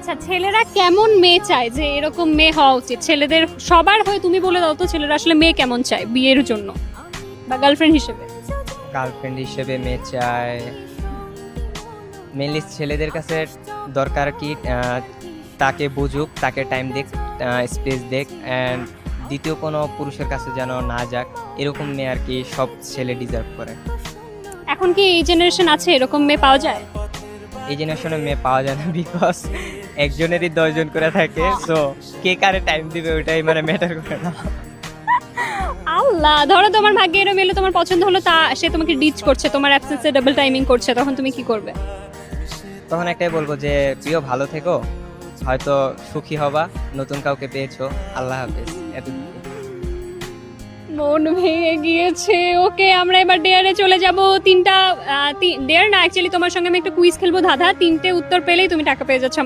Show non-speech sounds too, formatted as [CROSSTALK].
আচ্ছা ছেলেরা কেমন মেয়ে চায় যে এরকম মেয়ে হওয়া উচিত? ছেলেদের সবার হয়ে তুমি বলে দাও তো ছেলেরা আসলে মেয়ে কেমন চায় বিয়ের জন্য? বা গার্লফ্রেন্ড হিসেবে? গার্লফ্রেন্ড হিসেবে মেয়ে চায়। মেনলি ছেলেদের কাছে দরকার কি তাকে বুঝুক তাকে টাইম দেখ স্পেস দেখ অ্যান্ড দ্বিতীয় কোনো পুরুষের কাছে যেন না যাক এরকম মেয়ে আর কি সব ছেলে ডিজার্ভ করে। এখন কি এই জেনারেশন আছে এরকম মেয়ে পাওয়া যায়? এই জেনারেশনে মেয়ে পাওয়া যায় না [LAUGHS] বিকজ একজনেরই দশজন করে থাকে সো কে কারে টাইম দিবে ওইটাই মানে ম্যাটার করে না। আল্লাহ ধরো তোমার ভাগ্যে এরম এলো তোমার পছন্দ হলো তা সে তোমাকে ডিচ করছে তোমার অ্যাবসেন্সে ডাবল টাইমিং করছে তখন তুমি কি করবে? তখন একটাই বলব যে প্রিয় ভালো থেকো হয়তো সুখী হবা নতুন কাউকে পেয়েছ আল্লাহ হাফেজ এতটুকু মন ভেঙে গিয়েছে ওকে আমরা এবার ডেয়ারে চলে যাব তিনটা ডেয়ার না অ্যাকচুয়ালি তোমার সঙ্গে আমি একটা কুইজ খেলব ধাঁধা তিনটে উত্তর পেলেই তুমি টাকা পেয়ে যাচ্ছ।